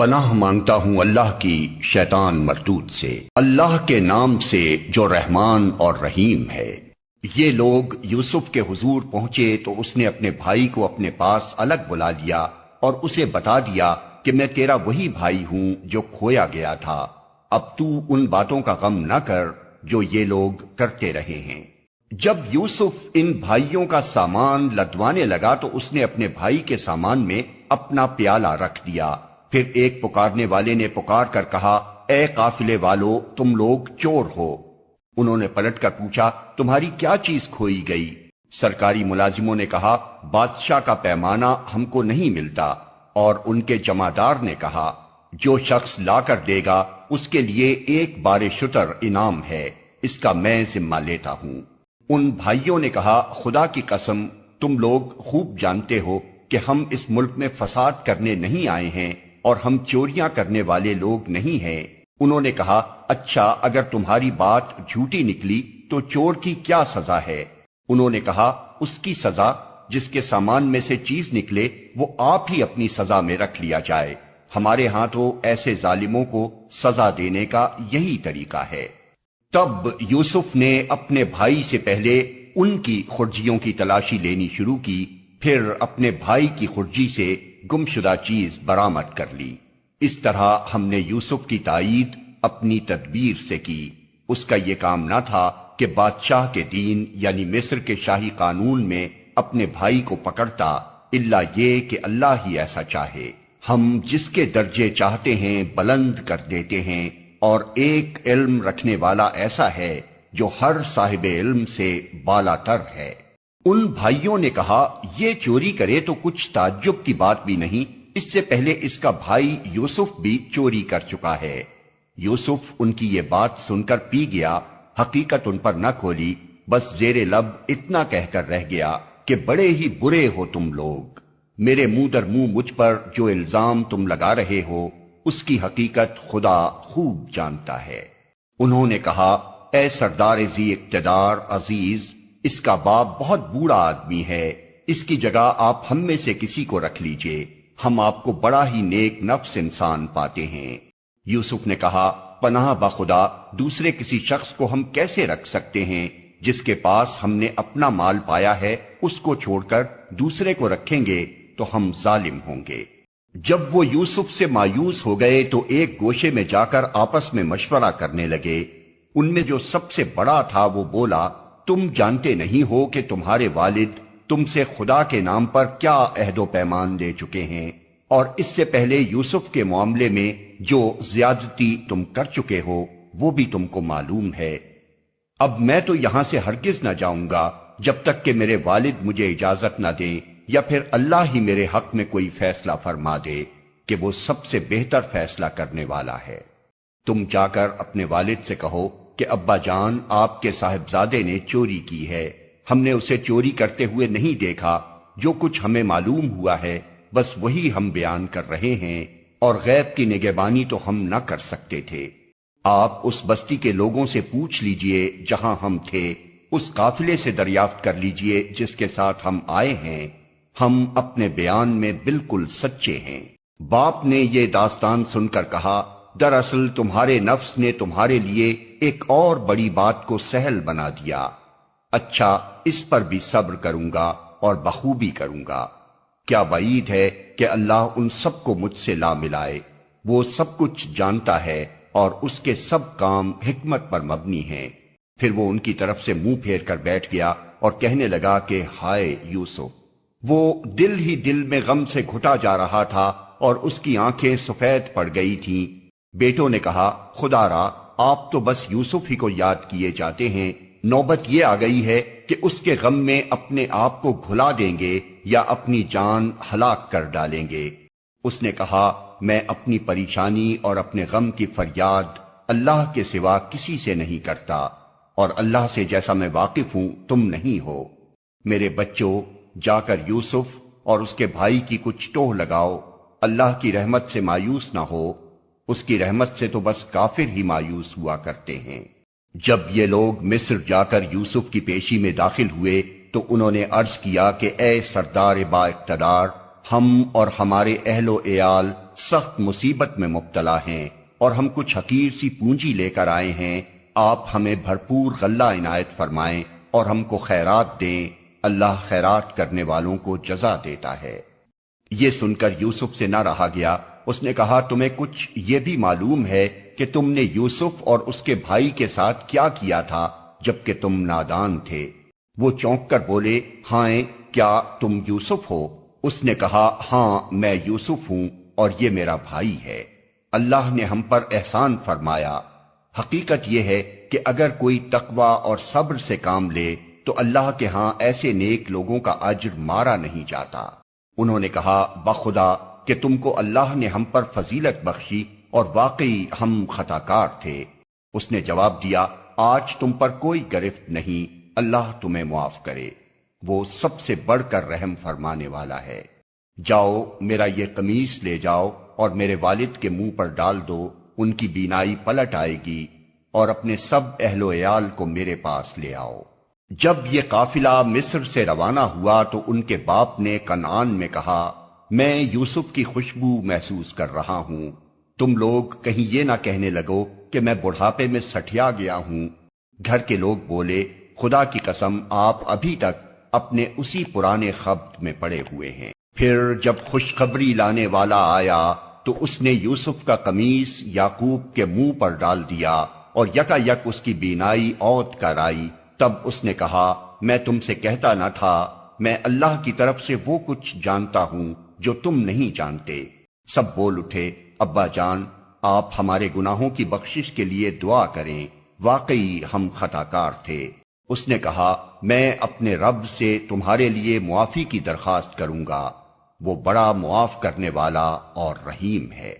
پناہ مانگتا ہوں اللہ کی شیطان مردود سے۔ اللہ کے نام سے جو رحمان اور رحیم ہے۔ یہ لوگ یوسف کے حضور پہنچے تو اس نے اپنے بھائی کو اپنے پاس الگ بلا لیا اور اسے بتا دیا کہ میں تیرا وہی بھائی ہوں جو کھویا گیا تھا۔ اب تو ان باتوں کا غم نہ کر جو یہ لوگ کرتے رہے ہیں۔ جب یوسف ان بھائیوں کا سامان لدوانے لگا تو اس نے اپنے بھائی کے سامان میں اپنا پیالہ رکھ دیا۔ پھر ایک پکارنے والے نے پکار کر کہا، اے قافلے والو، تم لوگ چور ہو. انہوں نے پلٹ کر پوچھا، تمہاری کیا چیز کھوئی گئی؟ سرکاری ملازموں نے کہا، بادشاہ کا پیمانہ ہم کو نہیں ملتا. اور ان کے جمعدار نے کہا، جو شخص لا کر دے گا، اس کے لیے ایک بار شتر انعام ہے، اس کا میں ذمہ لیتا ہوں. ان بھائیوں نے کہا، خدا کی قسم، تم لوگ خوب جانتے ہو کہ ہم اس ملک میں فساد کرنے نہیں آئے ہیں اور ہم چوریاں کرنے والے لوگ نہیں ہیں۔ انہوں نے کہا اچھا اگر تمہاری بات جھوٹی نکلی تو چور کی کیا سزا ہے؟ انہوں نے کہا، اس کی سزا، جس کے سامان میں سے چیز نکلے، وہ آپ ہی اپنی سزا میں رکھ لیا جائے۔ ہمارے ہاں تو ایسے ظالموں کو سزا دینے کا یہی طریقہ ہے۔ تب یوسف نے اپنے بھائی سے پہلے ان کی خرجیوں کی تلاشی لینی شروع کی، پھر اپنے بھائی کی خرجی سے گم شدہ چیز برامت کر لی۔ اس طرح ہم نے یوسف کی تائید اپنی تدبیر سے کی۔ اس کا یہ کام نہ تھا کہ بادشاہ کے دین یعنی مصر کے شاہی قانون میں اپنے بھائی کو پکڑتا اللہ یہ کہ اللہ ہی ایسا چاہے۔ ہم جس کے درجے چاہتے ہیں بلند کر دیتے ہیں، اور ایک علم رکھنے والا ایسا ہے جو ہر صاحب علم سے بالا تر ہے۔ ان بھائیوں نے کہا، یہ چوری کرے تو کچھ تعجب کی بات بھی نہیں۔ اس سے پہلے اس کا بھائی یوسف بھی چوری کر چکا ہے۔ یوسف ان کی یہ بات سن کر پی گیا، حقیقت ان پر نہ کھولی۔ بس زیر لب اتنا کہہ کر رہ گیا کہ بڑے ہی برے ہو تم لوگ۔ میرے منہ در منہ مجھ پر جو الزام تم لگا رہے ہو، اس کی حقیقت خدا خوب جانتا ہے۔ انہوں نے کہا، اے سردار زی اقتدار عزیز اس کا باپ بہت بوڑھا آدمی ہے، اس کی جگہ آپ ہم میں سے کسی کو رکھ لیجیے۔ ہم آپ کو بڑا ہی نیک نفس انسان پاتے ہیں۔ یوسف نے کہا، پناہ بخدا دوسرے کسی شخص کو ہم کیسے رکھ سکتے ہیں؟ جس کے پاس ہم نے اپنا مال پایا ہے، اس کو چھوڑ کر دوسرے کو رکھیں گے تو ہم ظالم ہوں گے۔ جب وہ یوسف سے مایوس ہو گئے تو ایک گوشے میں جا کر آپس میں مشورہ کرنے لگے۔ ان میں جو سب سے بڑا تھا وہ بولا تم جانتے نہیں ہو کہ تمہارے والد تم سے خدا کے نام پر کیا عہد و پیمان دے چکے ہیں۔ اور اس سے پہلے یوسف کے معاملے میں جو زیادتی تم کر چکے ہو، وہ بھی تم کو معلوم ہے۔ اب میں تو یہاں سے ہرگز نہ جاؤں گا جب تک کہ میرے والد مجھے اجازت نہ دیں یا پھر اللہ ہی میرے حق میں کوئی فیصلہ فرما دے کہ وہ سب سے بہتر فیصلہ کرنے والا ہے۔ تم جا کر اپنے والد سے کہو کہ ابا جان آپ کے صاحبزادے نے چوری کی ہے۔ ہم نے اسے چوری کرتے ہوئے نہیں دیکھا۔ جو کچھ ہمیں معلوم ہوا ہے، بس وہی ہم بیان کر رہے ہیں۔ اور غیب کی نگہبانی تو ہم نہ کر سکتے تھے۔ آپ اس بستی کے لوگوں سے پوچھ لیجیے جہاں ہم تھے۔ اس قافلے سے دریافت کر لیجیے جس کے ساتھ ہم آئے ہیں۔ ہم اپنے بیان میں بالکل سچے ہیں۔ باپ نے یہ داستان سن کر کہا دراصل تمہارے نفس نے تمہارے لیے ایک اور بڑی بات کو سہل بنا دیا۔ اچھا اس پر بھی صبر کروں گا اور بخوبی کروں گا۔ کیا بعید ہے کہ اللہ ان سب کو مجھ سے لا ملائے؟ وہ سب کچھ جانتا ہے اور اس کے سب کام حکمت پر مبنی ہیں۔ پھر وہ ان کی طرف سے منہ پھیر کر بیٹھ گیا اور کہنے لگا کہ ہائے یوسف، وہ دل ہی دل میں غم سے گھٹا جا رہا تھا اور اس کی آنکھیں سفید پڑ گئی تھیں۔ بیٹوں نے کہا، خدا را، آپ تو بس یوسف ہی کو یاد کیے جاتے ہیں۔ نوبت یہ آ گئی ہے کہ اس کے غم میں اپنے آپ کو گھلا دیں گے یا اپنی جان ہلاک کر ڈالیں گے۔ اس نے کہا، میں اپنی پریشانی اور اپنے غم کی فریاد اللہ کے سوا کسی سے نہیں کرتا۔ اور اللہ سے جیسا میں واقف ہوں، تم نہیں ہو۔ میرے بچوں، جا کر یوسف اور اس کے بھائی کی کچھ ٹوہ لگاؤ۔ اللہ کی رحمت سے مایوس نہ ہو۔ اس کی رحمت سے تو بس کافر ہی مایوس ہوا کرتے ہیں۔ جب یہ لوگ مصر جا کر یوسف کی پیشی میں داخل ہوئے تو انہوں نے عرض کیا کہ اے سردار با اقتدار، ہم اور ہمارے اہل و ایال سخت مصیبت میں مبتلا ہیں اور ہم کچھ حقیر سی پونجی لے کر آئے ہیں۔ آپ ہمیں بھرپور غلہ عنایت فرمائیں اور ہم کو خیرات دیں۔ اللہ خیرات کرنے والوں کو جزا دیتا ہے۔ یہ سن کر یوسف سے نہ رہا گیا۔ اس نے کہا، تمہیں کچھ یہ بھی معلوم ہے کہ تم نے یوسف اور اس کے بھائی کے ساتھ کیا کیا تھا جبکہ تم نادان تھے. وہ چونک کر بولے ہاں کیا تم یوسف ہو؟ اس نے کہا ہاں میں یوسف ہوں اور یہ میرا بھائی ہے۔ اللہ نے ہم پر احسان فرمایا۔ حقیقت یہ ہے کہ اگر کوئی تقوی اور صبر سے کام لے، تو اللہ کے ہاں ایسے نیک لوگوں کا اجر مارا نہیں جاتا۔ انہوں نے کہا، بخدا کہ تم کو اللہ نے ہم پر فضیلت بخشی اور واقعی ہم خطا کار تھے۔ اس نے جواب دیا، آج تم پر کوئی گرفت نہیں، اللہ تمہیں معاف کرے۔ وہ سب سے بڑھ کر رحم فرمانے والا ہے۔ جاؤ، میرا یہ قمیص لے جاؤ اور میرے والد کے منہ پر ڈال دو، ان کی بینائی پلٹ آئے گی اور اپنے سب اہل و عیال کو میرے پاس لے آؤ۔ جب یہ قافلہ مصر سے روانہ ہوا تو ان کے باپ نے کنعان میں کہا میں یوسف کی خوشبو محسوس کر رہا ہوں۔ تم لوگ کہیں یہ نہ کہنے لگو کہ میں بڑھاپے میں سٹیا گیا ہوں۔ گھر کے لوگ بولے، خدا کی قسم، آپ ابھی تک اپنے اسی پرانے خبر میں پڑے ہوئے ہیں۔ پھر جب خوشخبری لانے والا آیا، تو اس نے یوسف کا قمیص یاقوب کے منہ پر ڈال دیا اور یکا یک اس کی بینائی اوت کر آئی تب اس نے کہا، میں تم سے کہتا نہ تھا، میں اللہ کی طرف سے وہ کچھ جانتا ہوں۔ جو تم نہیں جانتے۔ سب بول اٹھے، ابا جان، آپ ہمارے گناہوں کی بخشش کے لیے دعا کریں۔ واقعی ہم خطا کار تھے۔ اس نے کہا، میں اپنے رب سے تمہارے لیے معافی کی درخواست کروں گا۔ وہ بڑا معاف کرنے والا اور رحیم ہے۔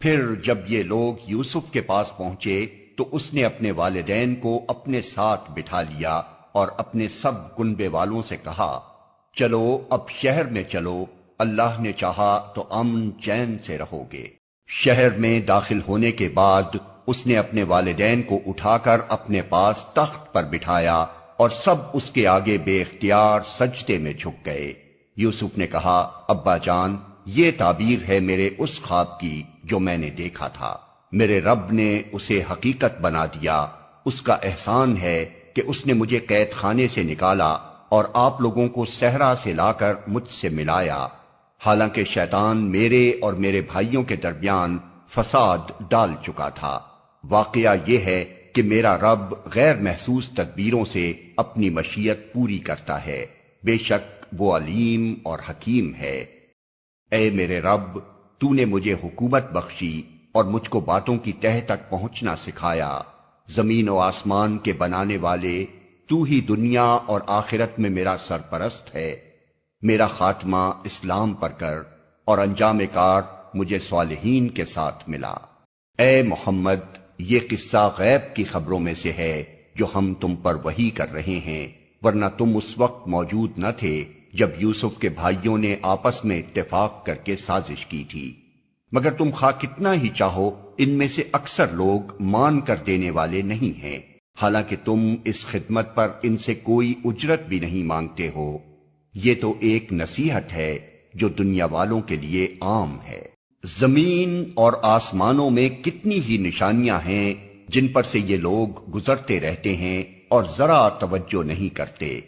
پھر جب یہ لوگ یوسف کے پاس پہنچے، تو اس نے اپنے والدین کو اپنے ساتھ بٹھا لیا اور اپنے سب کنبے والوں سے کہا، چلو اب شہر میں چلو۔ اللہ نے چاہا تو امن چین سے رہو گے۔ شہر میں داخل ہونے کے بعد اس نے اپنے والدین کو اٹھا کر اپنے پاس تخت پر بٹھایا اور سب اس کے آگے بے اختیار سجدے میں جھک گئے۔ یوسف نے کہا، ابا جان، یہ تعبیر ہے میرے اس خواب کی جو میں نے دیکھا تھا۔ میرے رب نے اسے حقیقت بنا دیا۔ اس کا احسان ہے کہ اس نے مجھے قید خانے سے نکالا اور آپ لوگوں کو صحرا سے لا کر مجھ سے ملایا۔ حالانکہ شیطان میرے اور میرے بھائیوں کے درمیان فساد ڈال چکا تھا۔ واقعہ یہ ہے کہ میرا رب غیر محسوس تدبیروں سے اپنی مشیت پوری کرتا ہے۔ بے شک وہ علیم اور حکیم ہے۔ اے میرے رب، تو نے مجھے حکومت بخشی اور مجھ کو باتوں کی تہ تک پہنچنا سکھایا۔ زمین و آسمان کے بنانے والے، تو ہی دنیا اور آخرت میں میرا سرپرست ہے۔ میرا خاتمہ اسلام پر کر اور انجام کار مجھے صالحین کے ساتھ ملا۔ اے محمد، یہ قصہ غیب کی خبروں میں سے ہے جو ہم تم پر وہی کر رہے ہیں، ورنہ تم اس وقت موجود نہ تھے جب یوسف کے بھائیوں نے آپس میں اتفاق کر کے سازش کی تھی۔ مگر تم خواہ کتنا ہی چاہو، ان میں سے اکثر لوگ مان کر دینے والے نہیں ہیں۔ حالانکہ تم اس خدمت پر ان سے کوئی اجرت بھی نہیں مانگتے ہو۔ یہ تو ایک نصیحت ہے جو دنیا والوں کے لیے عام ہے۔ زمین اور آسمانوں میں کتنی ہی نشانیاں ہیں جن پر سے یہ لوگ گزرتے رہتے ہیں اور ذرا توجہ نہیں کرتے۔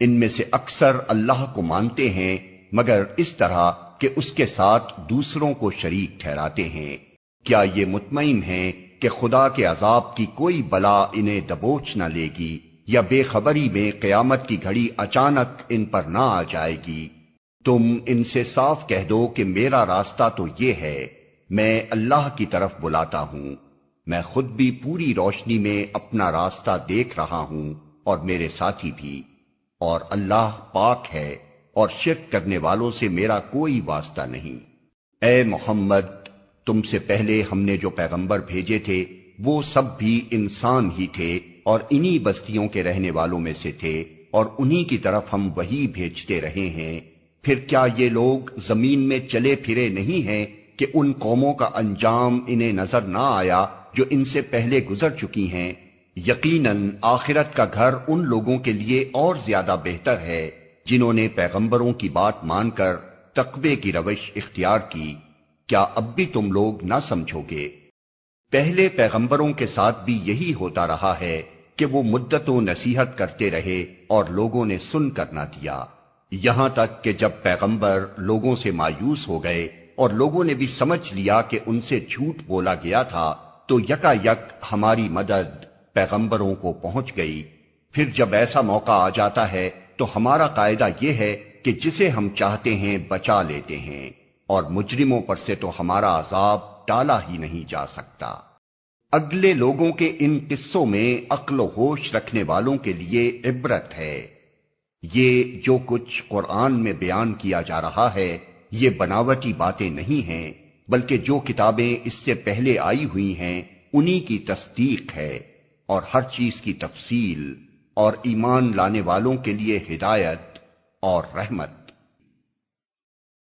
ان میں سے اکثر اللہ کو مانتے ہیں، مگر اس طرح کہ اس کے ساتھ دوسروں کو شریک ٹھہراتے ہیں۔ کیا یہ مطمئن ہیں کہ خدا کے عذاب کی کوئی بلا انہیں دبوچ نہ لے گی؟ یا بے خبری میں قیامت کی گھڑی اچانک ان پر نہ آ جائے گی۔ تم ان سے صاف کہہ دو کہ میرا راستہ تو یہ ہے، میں اللہ کی طرف بلاتا ہوں۔ میں خود بھی پوری روشنی میں اپنا راستہ دیکھ رہا ہوں اور میرے ساتھی بھی۔ اور اللہ پاک ہے اور شرک کرنے والوں سے میرا کوئی واسطہ نہیں۔ اے محمد، تم سے پہلے ہم نے جو پیغمبر بھیجے تھے، وہ سب بھی انسان ہی تھے۔ اور انہی بستیوں کے رہنے والوں میں سے تھے اور انہی کی طرف ہم وہی بھیجتے رہے ہیں۔ پھر کیا یہ لوگ زمین میں چلے پھرے نہیں ہیں کہ ان قوموں کا انجام انہیں نظر نہ آیا جو ان سے پہلے گزر چکی ہیں؟ یقیناً آخرت کا گھر ان لوگوں کے لیے اور زیادہ بہتر ہے جنہوں نے پیغمبروں کی بات مان کر تقوی کی روش اختیار کی۔ کیا اب بھی تم لوگ نہ سمجھو گے؟ پہلے پیغمبروں کے ساتھ بھی یہی ہوتا رہا ہے۔ کہ وہ مدت و نصیحت کرتے رہے اور لوگوں نے سن کر نہ دیا۔ یہاں تک کہ جب پیغمبر لوگوں سے مایوس ہو گئے اور لوگوں نے بھی سمجھ لیا کہ ان سے جھوٹ بولا گیا تھا، تو یکا یک ہماری مدد پیغمبروں کو پہنچ گئی۔ پھر جب ایسا موقع آ جاتا ہے، تو ہمارا قاعدہ یہ ہے کہ جسے ہم چاہتے ہیں بچا لیتے ہیں اور مجرموں پر سے تو ہمارا عذاب ٹالا ہی نہیں جا سکتا۔ اگلے لوگوں کے ان قصوں میں عقل و ہوش رکھنے والوں کے لیے عبرت ہے۔ یہ جو کچھ قرآن میں بیان کیا جا رہا ہے، یہ بناوٹی باتیں نہیں ہیں، بلکہ جو کتابیں اس سے پہلے آئی ہوئی ہیں، انہی کی تصدیق ہے۔ اور ہر چیز کی تفصیل اور ایمان لانے والوں کے لیے ہدایت اور رحمت۔